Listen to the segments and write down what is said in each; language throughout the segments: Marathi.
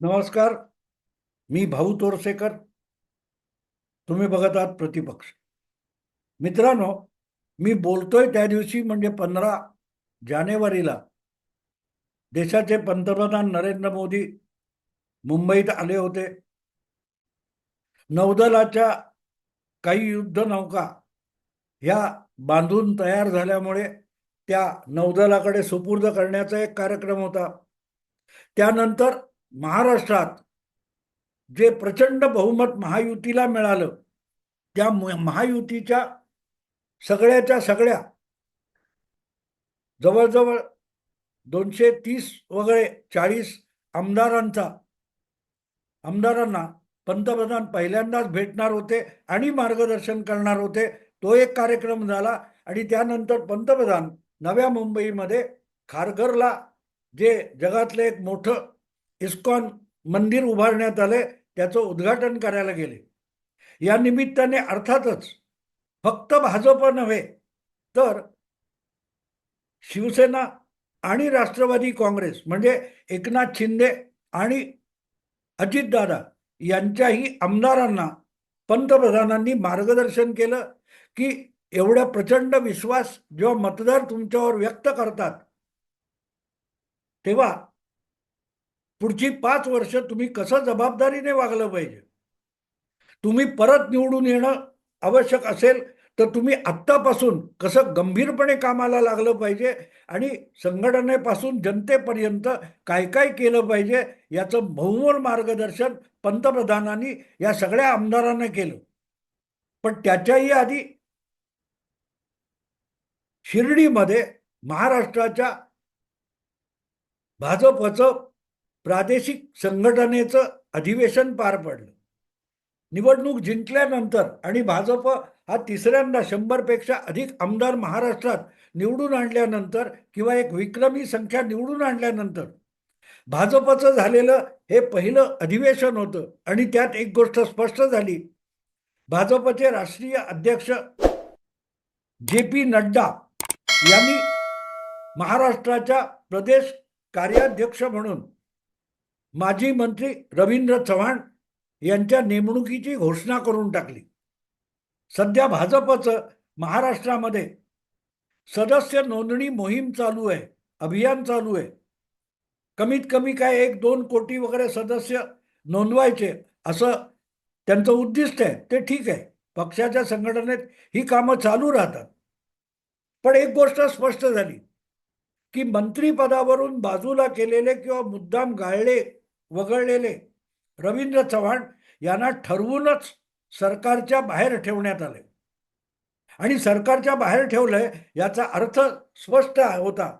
नमस्कार मी भाऊ तोरसेकर. तुम्ही बघत आहात प्रतिपक्ष. मित्रांनो मी बोलतोय त्या दिवशी म्हणजे पंधरा जानेवारीला. देशाचे पंतप्रधान नरेंद्र मोदी मुंबईत आले होते. नौदलाच्या काही युद्ध नौका ह्या बांधून तयार झाल्यामुळे त्या नौदलाकडे सुपूर्द करण्याचा एक कार्यक्रम होता. त्यानंतर महाराष्ट्रात जे प्रचंड बहुमत महायुतीला मिळालं त्या म- महायुतीच्या सगळ्याच्या सगळ्या जवळजवळ दोनशे तीस वगैरे चाळीस आमदारांचा आमदारांना पंतप्रधान पहिल्यांदाच भेटणार होते आणि मार्गदर्शन करणार होते तो एक कार्यक्रम झाला आणि त्यानंतर पंतप्रधान नव्या मुंबईमध्ये खारघरला जे जगातलं एक मोठं इस्कॉन मंदिर उभारण्यात आले त्याचं उद्घाटन करायला गेले. या निमित्ताने अर्थातच फक्त भाजप नव्हे तर शिवसेना आणि राष्ट्रवादी काँग्रेस म्हणजे एकनाथ शिंदे आणि अजितदादा यांच्याही आमदारांना पंतप्रधानांनी मार्गदर्शन केलं की एवढा प्रचंड विश्वास जेव्हा मतदार तुमच्यावर व्यक्त करतात तेव्हा पुढची पाच वर्ष तुम्ही कसं जबाबदारीने वागलं पाहिजे? तुम्ही परत निवडून येणं आवश्यक असेल तर तुम्ही आत्तापासून कसं गंभीरपणे कामाला लागलं पाहिजे आणि संघटनेपासून जनतेपर्यंत काय काय केलं पाहिजे याचं बहुमोल मार्गदर्शन पंतप्रधानांनी या सगळ्या आमदारांना केलं. पण त्याच्याही आधी शिर्डीमध्ये महाराष्ट्राच्या भाजपचं प्रादेशिक संघटनेचं अधिवेशन पार पडलं. निवडणूक जिंकल्यानंतर आणि भाजप हा तिसऱ्यांदा शंभरपेक्षा अधिक आमदार महाराष्ट्रात निवडून आणल्यानंतर किंवा एक विक्रमी संख्या निवडून आणल्यानंतर भाजपचं झालेलं हे पहिलं अधिवेशन होतं आणि त्यात एक गोष्ट स्पष्ट झाली. भाजपचे राष्ट्रीय अध्यक्ष जे पी नड्डा यांनी महाराष्ट्राच्या प्रदेश कार्याध्यक्ष म्हणून माजी मंत्री रवींद्र चव्हाण यांच्या नेमणुकीची घोषणा करून टाकली. सध्या भाजपचं महाराष्ट्रामध्ये सदस्य नोंदणी मोहीम चालू आहे अभियान चालू आहे. कमीत कमी काय एक दोन कोटी वगैरे सदस्य नोंदवायचे असं त्यांचं उद्दिष्ट आहे ते ठीक आहे. पक्षाच्या संघटनेत ही कामं चालू राहतात. पण एक गोष्ट स्पष्ट झाली की मंत्रीपदावरून बाजूला केलेले किंवा मुद्दाम गाळले वगळलेले. रवींद्र चव्हाण यांना ठरवूनच सरकारच्या बाहेर ठेवण्यात आले. आणि सरकारच्या बाहेर ठेवलंय याचा अर्थ स्पष्ट होता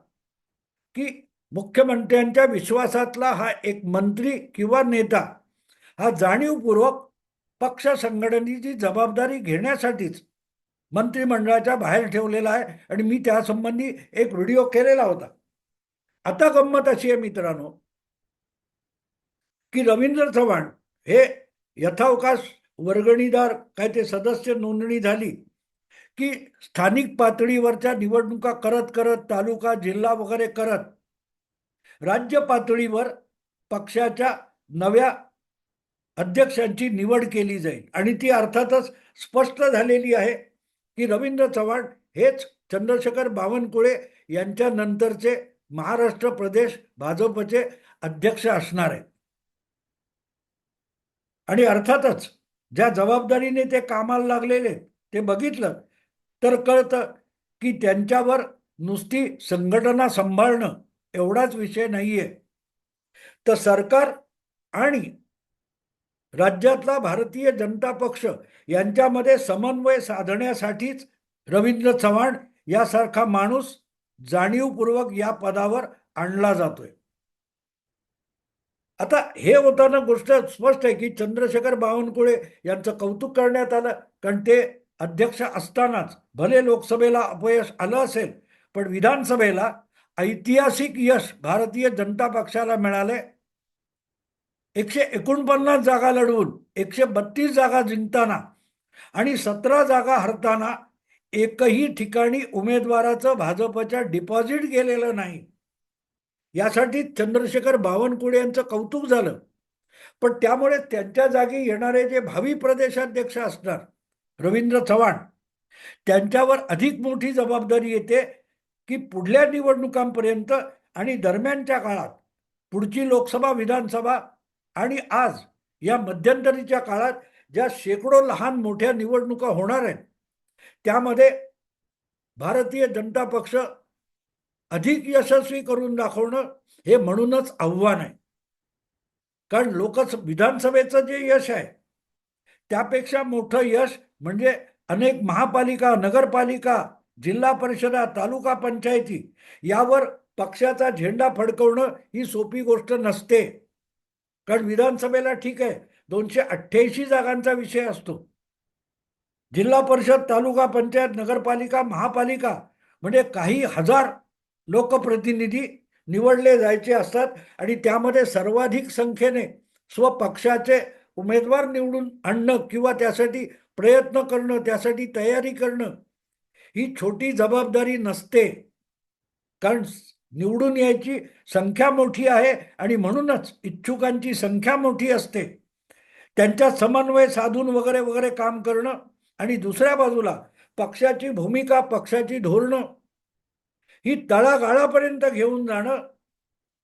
की मुख्यमंत्र्यांच्या विश्वासातला हा एक मंत्री किंवा नेता हा जाणीवपूर्वक पक्ष संघटनेची जबाबदारी घेण्यासाठीच मंत्रिमंडळाच्या बाहेर ठेवलेला आहे आणि मी त्यासंबंधी एक व्हिडिओ केलेला होता. आता गंमत अशी आहे मित्रांनो की रवींद्र चव्हाण हे यथावकाश वर्गणीदार काय ते सदस्य नोंदणी झाली की स्थानिक पातळीवरच्या निवडणुका करत करत तालुका जिल्हा वगैरे करत राज्य पातळीवर पक्षाच्या नव्या अध्यक्षांची निवड केली जाईल. आणि ती अर्थातच स्पष्ट झालेली आहे की रवींद्र चव्हाण हेच चंद्रशेखर बावनकुळे यांच्या नंतरचे महाराष्ट्र प्रदेश भाजपचे अध्यक्ष असणार आहेत. आणि अर्थातच ज्या जबाबदारीने ते कामाला लागलेले ते बघितलं तर कळतं की त्यांच्यावर नुसती संघटना सांभाळणं एवढाच विषय नाहीये. तर सरकार आणि राज्यातला भारतीय जनता पक्ष यांच्यामध्ये समन्वय साधण्यासाठीच रवींद्र चव्हाण यासारखा माणूस जाणीवपूर्वक या पदावर आणला जातोय. आता हे होताना गोष्ट स्पष्ट आहे की चंद्रशेखर बावनकुळे यांचं कौतुक करण्यात आलं कारण ते अध्यक्ष असतानाच भले लोकसभेला अपयश आलं असेल पण विधानसभेला ऐतिहासिक यश भारतीय जनता पक्षाला मिळाले. एकशे एकोणपन्नास जागा लढवून एकशे बत्तीस जागा जिंकताना आणि सतरा जागा हरताना एकही ठिकाणी उमेदवाराचं भाजपच्या डिपॉझिट गेलेलं नाही. यासाठी चंद्रशेखर बावनकुळे यांचं कौतुक झालं. पण त्यामुळे त्यांच्या जागी येणारे जे भावी प्रदेशाध्यक्ष असणार रवींद्र चव्हाण त्यांच्यावर अधिक मोठी जबाबदारी येते की पुढल्या निवडणुकांपर्यंत आणि दरम्यानच्या काळात पुढची लोकसभा विधानसभा आणि आज या मध्यंतरीच्या काळात ज्या शेकडो लहान मोठ्या निवडणुका होणार आहेत त्यामध्ये भारतीय जनता पक्ष अधिक यशस्वी करून दाखवणं हे म्हणूनच आव्हान आहे. कारण लोकस विधानसभेचं जे यश आहे त्यापेक्षा मोठं यश म्हणजे अनेक महापालिका नगरपालिका जिल्हा परिषदा तालुका पंचायती यावर पक्षाचा झेंडा फडकवणं ही सोपी गोष्ट नसते. कारण विधानसभेला ठीक आहे दोनशे अठ्ठ्याऐंशी जागांचा विषय असतो. जिल्हा परिषद तालुका पंचायत नगरपालिका महापालिका म्हणजे काही हजार लोकप्रतिनिधी निवडले जायचे असतात आणि त्यामध्ये सर्वाधिक संख्येने स्वपक्षाचे उमेदवार निवडून आणणं किंवा त्यासाठी प्रयत्न करणं त्यासाठी तयारी करणं ही छोटी जबाबदारी नसते. कारण निवडून यायची संख्या मोठी आहे आणि म्हणूनच इच्छुकांची संख्या मोठी असते. त्यांच्या समन्वय साधून वगैरे वगैरे काम करणं आणि दुसऱ्या बाजूला पक्षाची भूमिका पक्षाची धोरणं ही तळागाळापर्यंत घेऊन जाणं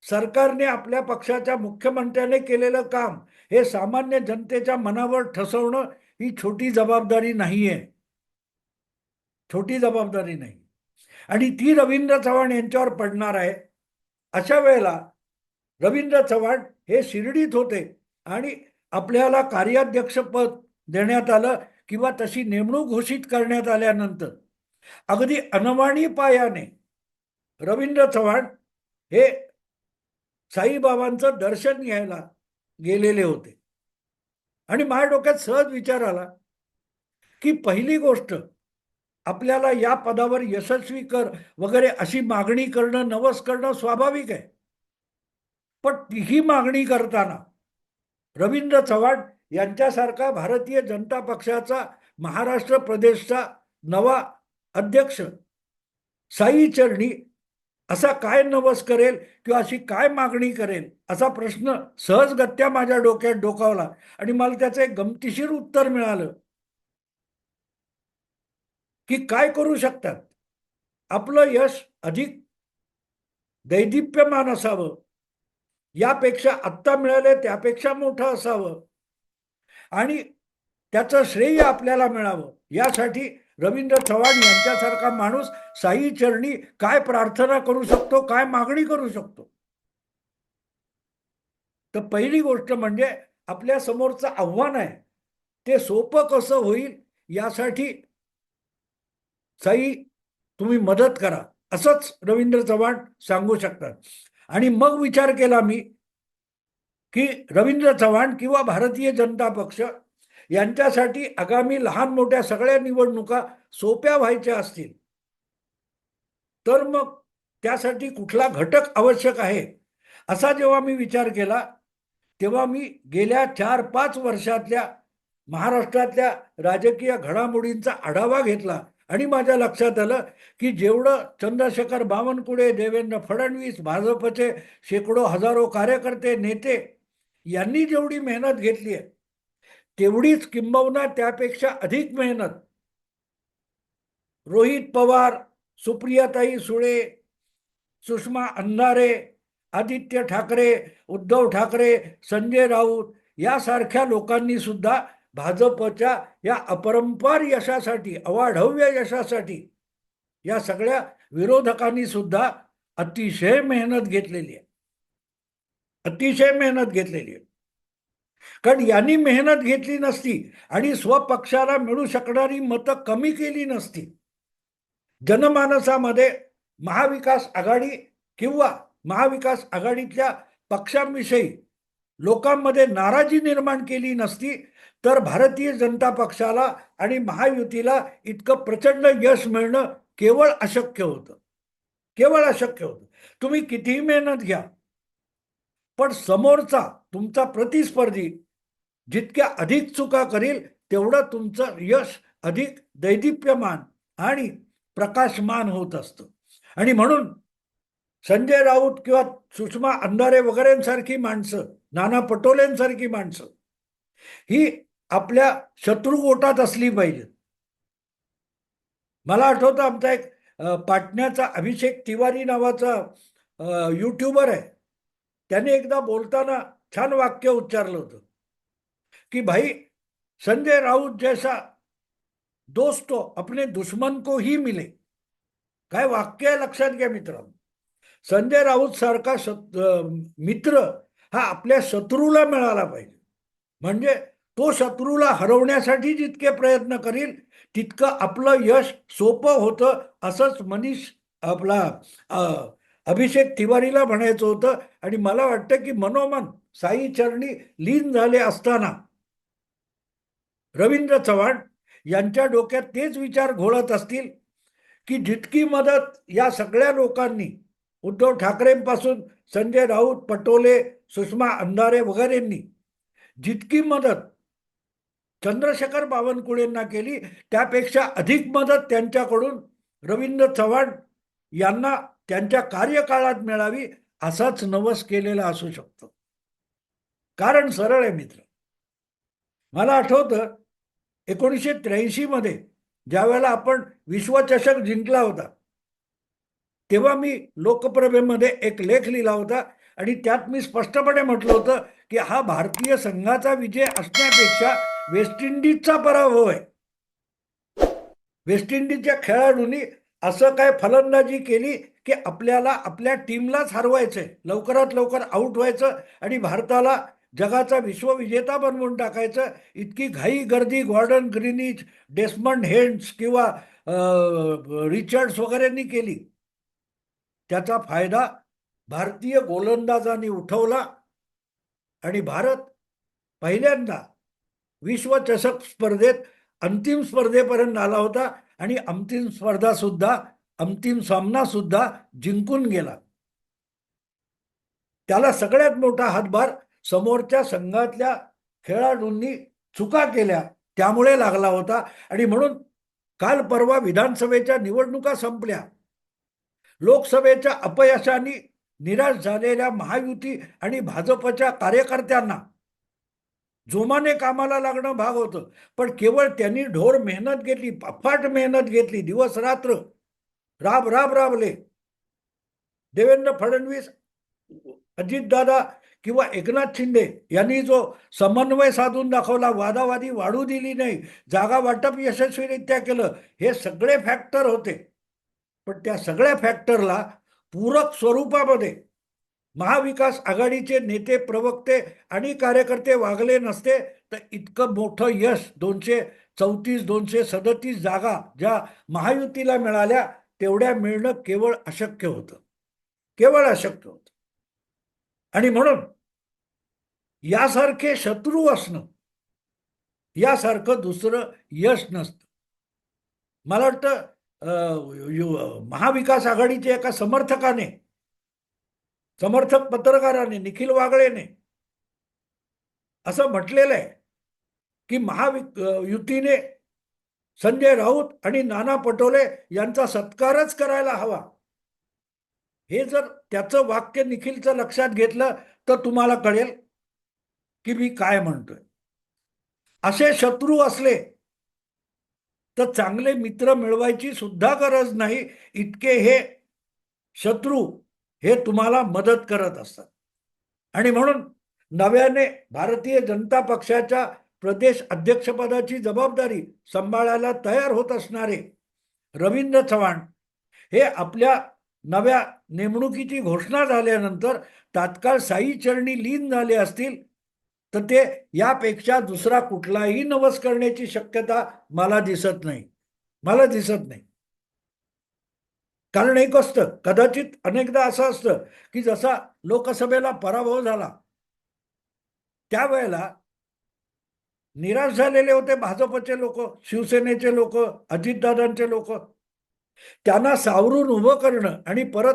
सरकारने आपल्या पक्षाच्या मुख्यमंत्र्याने केलेलं काम हे सामान्य जनतेच्या मनावर ठसवणं ही छोटी जबाबदारी नाही आहे छोटी जबाबदारी नाही. आणि ती रवींद्र चव्हाण यांच्यावर पडणार आहे. अशा वेळेला रवींद्र चव्हाण हे शिर्डीत होते आणि आपल्याला कार्याध्यक्षपद देण्यात आलं किंवा तशी नेमणूक घोषित करण्यात आल्यानंतर. अगदी अनवाणी पायाने रवींद्र चव्हाण हे साईबाबांचं दर्शन घ्यायला गेलेले होते. आणि माझ्या डोक्यात सहज विचार आला की पहिली गोष्ट आपल्याला या पदावर यशस्वी कर वगैरे अशी मागणी करणं नवस करणं स्वाभाविक आहे. पण ही मागणी करताना रवींद्र चव्हाण यांच्यासारखा भारतीय जनता पक्षाचा महाराष्ट्र प्रदेशचा नवा अध्यक्ष साई चरणी असा काय नवस करेल किंवा अशी काय मागणी करेल असा प्रश्न सहजगत्या माझ्या डोक्यात डोकावला आणि मला त्याचं एक गमतीशीर उत्तर मिळालं. की काय करू शकतात? आपलं यश अधिक दैदिप्यमान असावं. यापेक्षा आत्ता मिळालं त्यापेक्षा मोठं असावं. आणि त्याचं श्रेय आपल्याला मिळावं. यासाठी रवींद्र चव्हाण यांच्यासारखा माणूस साई चरणी काय प्रार्थना करू शकतो काय मागणी करू शकतो? तर पहिली गोष्ट म्हणजे आपल्या समोरचं आव्हान आहे. ते सोपं कसं होईल यासाठी साई तुम्ही मदत करा. असंच रवींद्र चव्हाण सांगू शकतात. आणि मग विचार केला मी की रवींद्र चव्हाण किंवा भारतीय जनता पक्ष यांच्यासाठी आगामी लहान मोठ्या सगळ्या निवडणुका सोप्या व्हायच्या असतील. तर मग त्यासाठी कुठला घटक आवश्यक आहे? असा जेव्हा मी विचार केला तेव्हा मी गेल्या चार पाच वर्षातल्या महाराष्ट्रातल्या राजकीय घडामोडींचा आढावा घेतला आणि माझ्या लक्षात आलं की जेवढं चंद्रशेखर बावनकुळे देवेंद्र फडणवीस भाजपचे शेकडो हजारो कार्यकर्ते नेते यांनी जेवढी मेहनत घेतली आहे तेवढीच किंबहुना त्यापेक्षा अधिक मेहनत. रोहित पवार सुप्रियाताई सुळे सुषमा अंधारे आदित्य ठाकरे उद्धव ठाकरे संजय राऊत यासारख्या लोकांनी सुद्धा भाजपच्या या अपरंपार यशासाठी अवाढव्य यशासाठी या सगळ्या विरोधकांनी सुद्धा अतिशय मेहनत घेतलेली आहे. अतिशय मेहनत घेतलेली आहे. कारण यांनी मेहनत घेतली नसती आणि स्वपक्षाला मिळू शकणारी मतं कमी केली नसती. जनमानसामध्ये महाविकास आघाडी किंवा महाविकास आघाडीतल्या पक्षांविषयी लोकांमध्ये नाराजी निर्माण केली नसती तर भारतीय जनता पक्षाला आणि महायुतीला इतकं प्रचंड यश मिळणं केवळ अशक्य होतं. केवळ अशक्य होतं. तुम्ही कितीही मेहनत घ्या पण समोरचा तुमचा प्रतिस्पर्धी जितक्या अधिक चुका करेल तेवढं तुमचं यश अधिक दैदिप्यमान आणि प्रकाशमान होत असतं. आणि म्हणून संजय राऊत किंवा सुषमा अंधारे वगैरेंसारखी माणसं नाना पटोलेंसारखी माणसं ही आपल्या शत्रू गोटात असली पाहिजेत. मला आठवतं आमचा एक पाटण्याचा अभिषेक तिवारी नावाचा यूट्यूबर युट्यूबर आहे. त्याने एकदा बोलताना छान वाक्य उच्चारलं होतं. की भाई संजय राऊत जैसा दोस्त तो अपने दुश्मन को ही मिले. काय वाक्य आहे लक्षात घ्या मित्रांनो. संजय राऊत सारखा मित्र हा आपल्या शत्रूला मिळाला पाहिजे. म्हणजे तो शत्रूला हरवण्यासाठी जितके प्रयत्न करील तितकं आपलं यश सोपं होतं असंच मनीष आपला अभिषेक तिवारीला म्हणायचं होतं. आणि मला वाटतं की मनोमन साई चरणी लीन झाले असताना रवींद्र चव्हाण यांच्या डोक्यात तेच विचार घोळत असतील की जितकी मदत या सगळ्या लोकांनी उद्धव ठाकरेंपासून संजय राऊत पटोले सुषमा अंधारे वगैरेंनी जितकी मदत चंद्रशेखर बावनकुळेंना केली त्यापेक्षा अधिक मदत त्यांच्याकडून रवींद्र चव्हाण यांना त्यांच्या कार्यकाळात मिळावी असाच नवस केलेला असू शकतो. कारण सरळ आहे मित्र. मला आठवतं एकोणीसशे त्र्याऐंशी मध्ये ज्यावेळेला आपण विश्वचषक जिंकला होता तेव्हा मी लोकप्रभेमध्ये एक लेख लिहिला होता आणि त्यात मी स्पष्टपणे म्हटलं होतं की हा भारतीय संघाचा विजय असण्यापेक्षा वेस्ट इंडिजचा पराभव आहे. वेस्ट इंडिजच्या खेळाडूंनी असं काय फलंदाजी केली की आपल्याला आपल्या टीमलाच हरवायचंय. लवकरात लवकर आऊट व्हायचं आणि भारताला जगाचा विश्वविजेता बनवून टाकायचं. इतकी घाई गर्दी गॉर्डन ग्रीनिच डेस्मंड हेन्स किंवा रिचर्ड्स वगैरेंनी केली. त्याचा फायदा भारतीय गोलंदाजांनी उठवला आणि भारत पहिल्यांदा विश्वचषक स्पर्धेत अंतिम स्पर्धेपर्यंत आला होता आणि अंतिम स्पर्धा सुद्धा अंतिम सामना सुद्धा जिंकून गेला. त्याला सगळ्यात मोठा हातभार समोरच्या संघातल्या खेळाडूंनी चुका केल्या त्यामुळे लागला होता. आणि म्हणून काल परवा विधानसभेच्या निवडणुका संपल्या. लोकसभेच्या अपयशाने निराश झालेल्या महायुती आणि भाजपच्या कार्यकर्त्यांना जोमाने कामाला लागणं भाग होतं. पण केवळ त्यांनी ढोर मेहनत घेतली अफाट मेहनत घेतली दिवस रात्र राब राब राबले. देवेंद्र फडणवीस अजितदादा किंवा एकनाथ शिंदे यांनी जो समन्वय साधून दाखवला वादावादी वाढू दिली नाही जागा वाटप यशस्वीरित्या केलं हे सगळे फॅक्टर होते. पण त्या सगळ्या फॅक्टरला पूरक स्वरूपामध्ये महाविकास आघाडीचे नेते प्रवक्ते आणि कार्यकर्ते वागले नसते तर इतकं मोठं यश दोनशे चौतीस दोनशे सदतीस जागा ज्या महायुतीला मिळाल्या तेवढ्या मिळणं केवळ अशक्य होतं. केवळ अशक्य होतं. आणि म्हणून यासारखे शत्रू असणं यासारखं दुसरं यश नसतं. मला वाटतं महाविकास आघाडीच्या एका समर्थकाने समर्थक पत्रकाराने निखिल वागळेने असं म्हटलेलं आहे की महावि युतीने संजय राऊत आणि नाना पटोले यांचा सत्कारच करायला हवा. हे जर त्याचं वाक्य निखिलचं लक्षात घेतलं तर तुम्हाला कळेल की मी काय म्हणतोय? असे शत्रू असले तर चांगले मित्र मिळवायची सुद्धा गरज नाही. इतके हे शत्रू हे तुम्हाला मदत करत असतात. आणि म्हणून नव्याने भारतीय जनता पक्षाच्या प्रदेश अध्यक्षपदाची जबाबदारी सांभाळायला तयार होत असणारे रवींद्र चव्हाण हे आपल्या नव्या नेमणुकीची घोषणा झाल्यानंतर तात्काळ साई चरणी लीन झाले असतील. तर ते यापेक्षा दुसरा कुठलाही नवस करण्याची शक्यता मला दिसत नाही. मला दिसत नाही. कारण एक असतं कदाचित अनेकदा असं असतं की जसा लोकसभेला पराभव झाला त्यावेळेला निराश झालेले होते भाजपचे लोक शिवसेनेचे लोक अजितदादांचे लोक. त्यांना सावरून उभं करणं आणि परत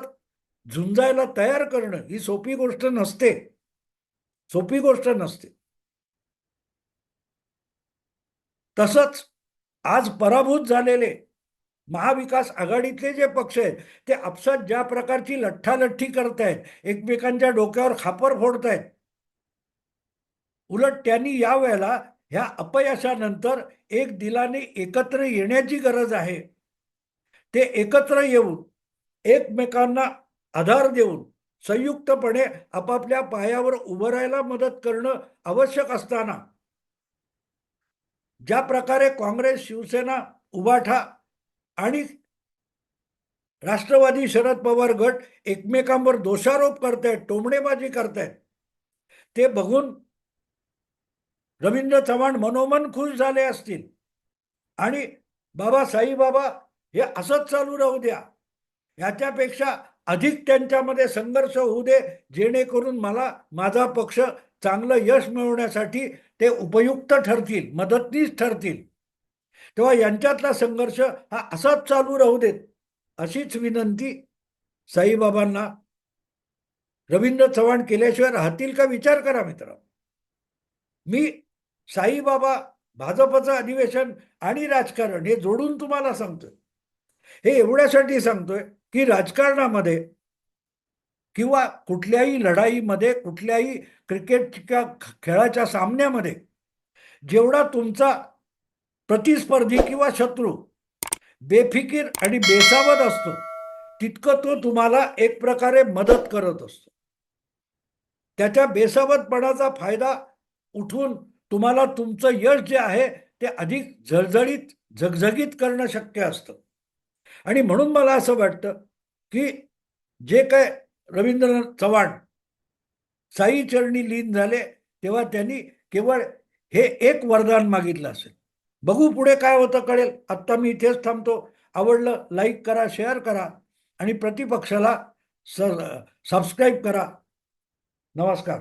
झुंजायला तयार करणं ही सोपी गोष्ट नसते. सोपी गोष्ट नसते. तसंच आज पराभूत झालेले महाविकास आघाडीतले जे पक्ष आहेत ते आपसात ज्या प्रकारची लठ्ठालठ्ठी करतायत एकमेकांच्या डोक्यावर खापर फोडतायत उलट त्यांनी यावेळेला ह्या अपयशानंतर एक दिलाने एकत्र येण्याची गरज आहे. ते एकत्र येऊन एकमेकांना आधार देऊन संयुक्तपणे आपापल्या पायावर उभं राहायला मदत करणं आवश्यक असताना ज्या प्रकारे काँग्रेस शिवसेना उबाठा आणि राष्ट्रवादी शरद पवार गट एकमेकांवर दोषारोप करतायत टोमणेबाजी करतायत ते बघून रवींद्र चव्हाण मनोमन खुश झाले असतील. आणि बाबा साईबाबा हे असंच चालू राहू द्या. याच्यापेक्षा अधिक त्यांच्यामध्ये संघर्ष होऊ दे जेणेकरून मला माझा पक्ष चांगलं यश मिळवण्यासाठी ते उपयुक्त ठरतील मदतनीस ठरतील. तेव्हा यांच्यातला संघर्ष हा असाच चालू राहू देत अशीच विनंती साईबाबांना. रवींद्र चव्हाण केल्याशिवाय राहतील का? विचार करा मित्र मी साईबाबा भाजपचं अधिवेशन आणि राजकारण हे जोडून तुम्हाला सांगतोय. हे एवढ्यासाठी सांगतोय की राजकारणामध्ये किंवा कुठल्याही लढाईमध्ये कुठल्याही क्रिकेटच्या खेळाच्या सामन्यामध्ये जेवढा तुमचा प्रतिस्पर्धी किंवा शत्रू बेफिकीर आणि बेसावध असतो तितकं तो तुम्हाला एक प्रकारे मदत करत असतो. त्याच्या बेसावधपणाचा फायदा उठून तुम्हाला तुमचं यश जे आहे ते अधिक झळझळीत झगझगीत करणं शक्य असतं. आणि म्हणून मला असं वाटतं की जे काय रवींद्रनाथ चव्हाण साई चरणी लीन झाले तेव्हा त्यांनी केवळ हे एक वरदान मागितलं असेल. बघू पुढे काय होतं कळेल. आत्ता मी इथेच थांबतो. आवडलं लाईक करा शेअर करा आणि प्रतिपक्षाला स सबस्क्राईब करा. नमस्कार.